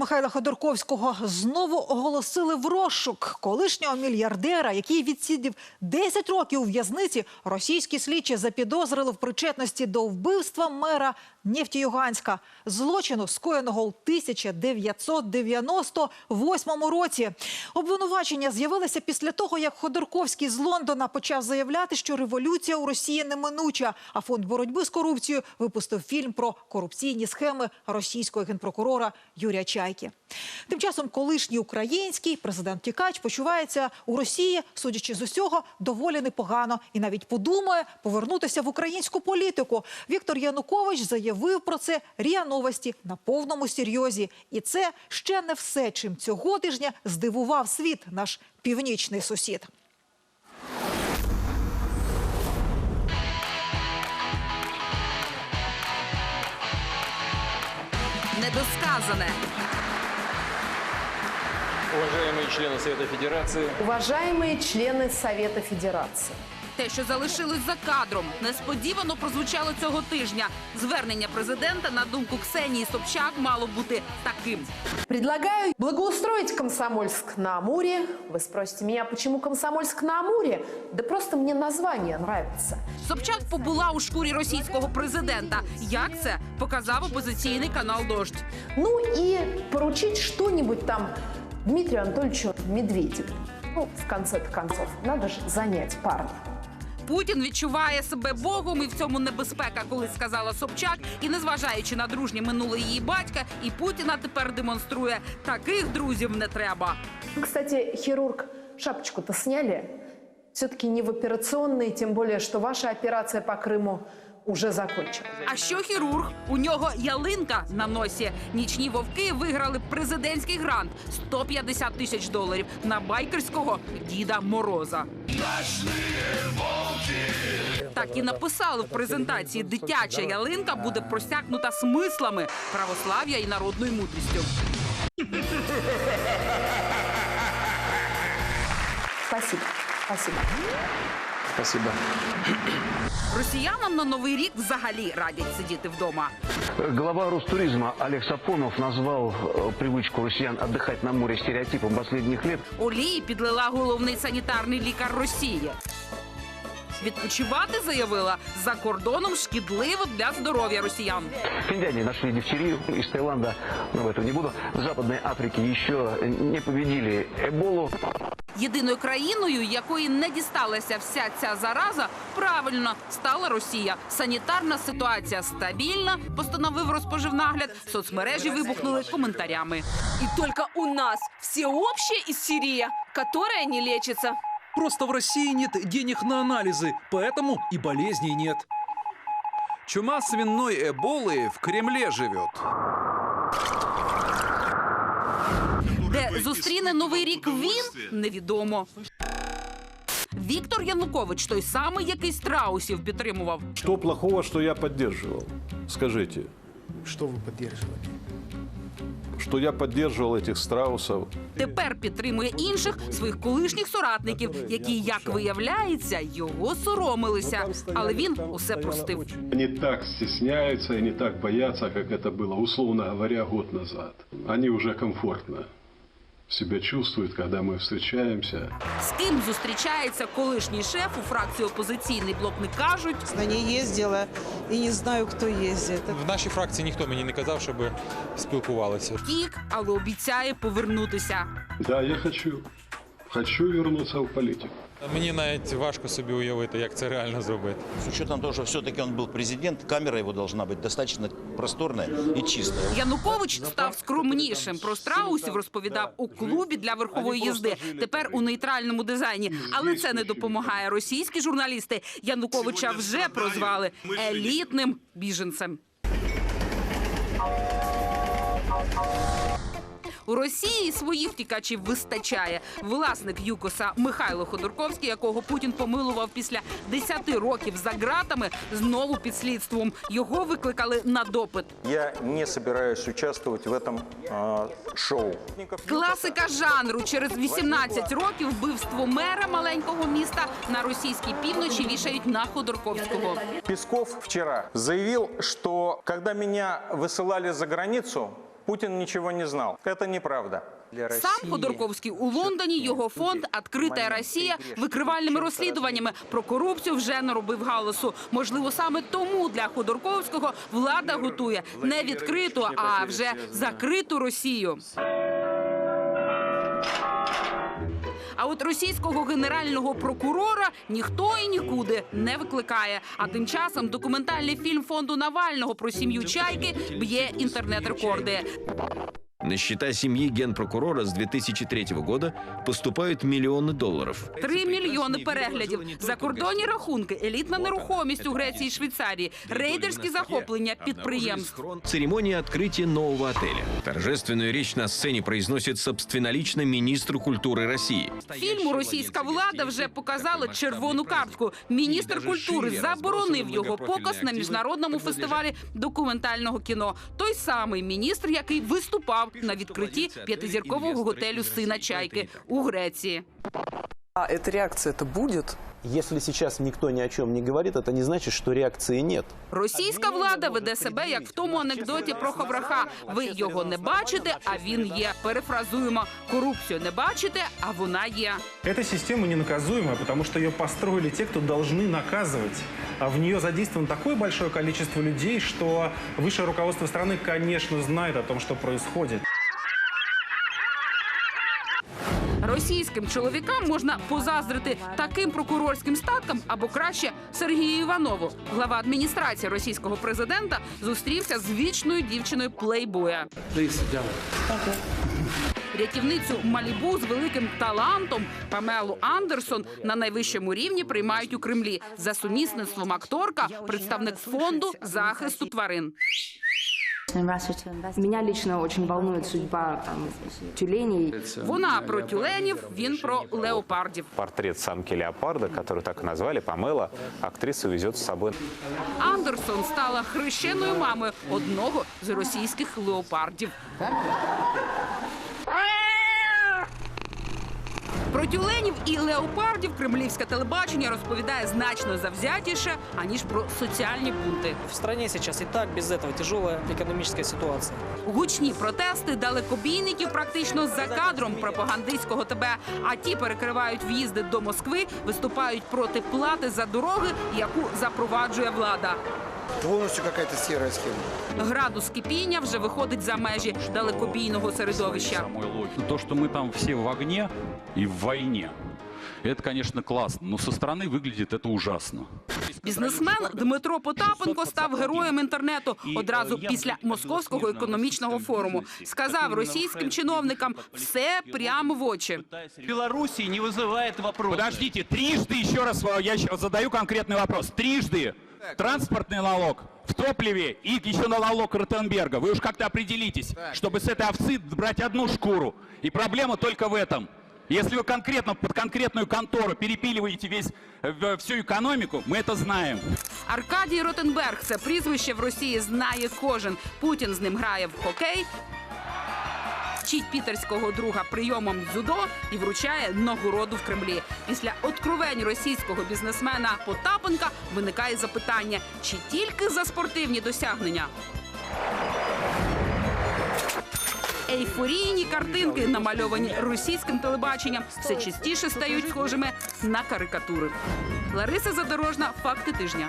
Михайла Ходорковського знову оголосили в розшук колишнього мільярдера, який відсідів 10 років у в'язниці. Російські слідчі запідозрили в причетності до вбивства мера Нефтіюганська, злочину скоєного у 1998 році. Обвинувачення з'явилися після того, як Ходорковський з Лондона почав заявляти, що революція у Росії неминуча. А фонд боротьби з корупцією випустив фільм про корупційні схеми російського генпрокурора Юрія Чайки. Тим часом колишній український президент Тікач почувається у Росії, судячи з усього, доволі непогано і навіть подумає повернутися в українську політику. Віктор Янукович заявив про це РІА Новості на повному серйозі. І це ще не все, чим цього тижня здивував світ наш північний сусід. Недосказане. Уважаемые члены Совета Федерации, Уважаемые члены Совета Федерации, Те, що залишилось за кадром, несподівано прозвучало цього тижня. Звернення президента на думку Ксенії Собчак мало бути таким. предлагаю благоустроить Комсомольск-на-Амуре. Вы спросите меня, почему Комсомольск-на-Амуре? Да просто мне название нравится. Собчак побула у шкурі російського президента. Як це показав опозиційний канал Дождь. Ну и поручить что-нибудь там Дмитрию Анатольевичу Медведеву. Ну, в конце концов, надо же занять парня. Путін відчуває себе богом, і в цьому небезпека, коли сказала Собчак. І незважаючи на дружнє минуле її батька, і Путіна тепер демонструє таких друзів не треба. Кстати, хирург, шапочку-то сняли? Все-таки не в операционной, тем более, что ваша операция по Крыму уже закончилась. А що хірург? У нього ялинка на носі. Нічні вовки виграли президентський грант 150 тисяч доларів на байкерського Діда Мороза. Так і написали в презентації. Дитяча ялинка буде просякнута смислами православ'я і народною мудрістю. Спасибо. Спасибо. спасибо. Росіянам на новий рік взагалі радять сидіти вдома. Глава Ростуризма Олег Сафонов назвал э, привычку россиян отдыхать на море стереотипом последних лет. Олії підлила головний санітарний лікар Росії. Відпочивати заявила за кордоном шкідливо для здоров'я росіян. Финляндии нашли дифтерию из Таиланда, но в это не буду. В Западной Африке еще не победили Эболу. Єдиною країною, якої не дісталася вся ця зараза, правильно стала Росія. Санітарна ситуація стабільна, постановив розпоживнагляд. Соцмережі вибухнули коментарями. И только у нас всеобщая истерия, которая не лечится. Просто в России нет денег на анализы, поэтому и болезней нет. Чума свиной эболы в Кремле живет. Де зустріне новий рік він невідомо. Віктор Янукович, той самий, який страусів підтримував. Что плохого, что я поддерживал? Скажите, Что вы поддерживали? что я поддерживал этих страусов. Тепер підтримує інших своїх колишніх соратників, які, як виявляється, його соромилися. Але він усе простив. Не так стесняются и не так боятся, как это было, условно говоря, год назад. Они уже комфортно себя чувствует, когда мы встречаемся. З ким зустрічається колишній шеф у фракції опозиційний блок не кажуть. на ней ездила и не знаю, кто ездит. В нашій фракції ніхто мені не казав, щоб спілкувалися. Втік, але обіцяє повернутися. Да, я хочу, хочу вернуться в политику. Мені навіть важко собі уявити, як це реально зробити. С учетом того, что все-таки он был президент, камера его должна быть достаточно просторная и чистая. Янукович став скромнішим. Про страусів розповідав у клубі для верхової їзди. Тепер у нейтральному дизайні. Але це не допомагає. Російські журналісти Януковича вже прозвали елітним біженцем. У Росії своїх втікачів вистачає. Власник ЮКОСа Михайло Ходорковський, якого Путін помилував після 10 років за ґратами, знову під слідством. Його викликали на допит. Я не собираюсь участвовать в этом шоу. Класика жанру через 18 років вбивство мера маленького міста на російській півночі вішають на Ходорковського. Песков вчера заявил, что когда меня высылали за границу, Путин ничего не знал. Это неправда. Сам Ходорковський у Лондоні, його фонд «Открита Росія» викривальними розслідуваннями про корупцію вже наробив галасу. Можливо, саме тому для Ходорковського влада готує не відкриту, а вже закриту Росію. А от російського генерального прокурора ніхто і нікуди не викликає. А тим часом документальний фільм фонду Навального про сім'ю чайки б'є інтернет-рекорди. На счета семьи генпрокурора с 2003 года поступают миллионы долларов. Три мільйони переглядів, закордонні рахунки, елітна нерухомість у Греції і Швейцарії, рейдерські захоплення підприємств. Церемония открытия нового отеля. Торжественную речь на сцене произносит собственнолично министр культуры России. Фільму російська влада вже показала червону картку. Міністр культури заборонив його показ на міжнародному фестивалі документального кіно. Той самий міністр, який виступав на відкритті п'ятизіркового готелю сина чайки у Греції. А эта реакция-то будет? Если сейчас никто ни о чем не говорит, это не значит, что реакции нет. Російська влада веде себе як в тому анекдоті про Ховраха. Ви його не бачите, а він є. Перефразуємо корупцію не бачите, а вона є. Эта система ненаказуемая, потому что ее построили те, кто должны наказывать. А в нее задействовано такое большое количество людей, что высшее руководство страны, конечно, знает о том, что происходит. Російським чоловікам можна позаздрити таким прокурорським статкам або краще Сергію Іванову. Глава адміністрації російського президента зустрівся з вічною дівчиною плейбоя. Рятівницю Малібу з великим талантом Памелу Андерсон на найвищому рівні приймають у Кремлі за сумісництвом акторка, представник фонду захисту тварин. Меня лично очень волнует судьба там, тюленей. Вона про тюленів, він про леопардів. Портрет самки леопарда, который так и назвали, Памела, актрису везет с собой. Андерсон стала хрещеною мамою одного з російських леопардів. Про тюленів і леопардів кремлівське телебачення розповідає значно завзятіше, аніж про соціальні бунти. В стране сейчас и так без этого тяжелая экономическая ситуация. Гучні протести далекобійників практично за кадром пропагандистського ТБ. А ті перекривають в'їзди до Москви, виступають проти плати за дороги, яку запроваджує влада Полностью какая-то серая схема. Градус кипіння вже виходить за межі далекобійного середовища. То, что мы там все в огне и в войне, это, конечно, классно, но со стороны выглядит это ужасно. Бізнесмен Дмитро Потапенко став героєм інтернету одразу після московського економічного форуму. Сказав російським чиновникам все прямо в очі. Белоруссии не вызывает вопрос. Подождите, трижды еще раз я еще задаю конкретный вопрос. Трижды транспортный налог в топливе и еще на налог Ротенберга. Вы уж как-то определитесь, чтобы с этой овцы брать одну шкуру. И проблема только в этом. Если вы конкретно под конкретную контору перепиливаете весь, э, всю экономику, мы это знаем. Аркадій Ротенберг це прізвище в Росії знає кожен. Путін з ним грає в хокей. Вчить пітерського друга прийомом дзюдо і вручає нагороду в Кремлі. Після откровень російського бізнесмена Потапенка виникає запитання: чи тільки за спортивні досягнення? Ейфорійні картинки, намальовані російським телебаченням, все частіше стають схожими на карикатури. Лариса Задорожна, факти тижня.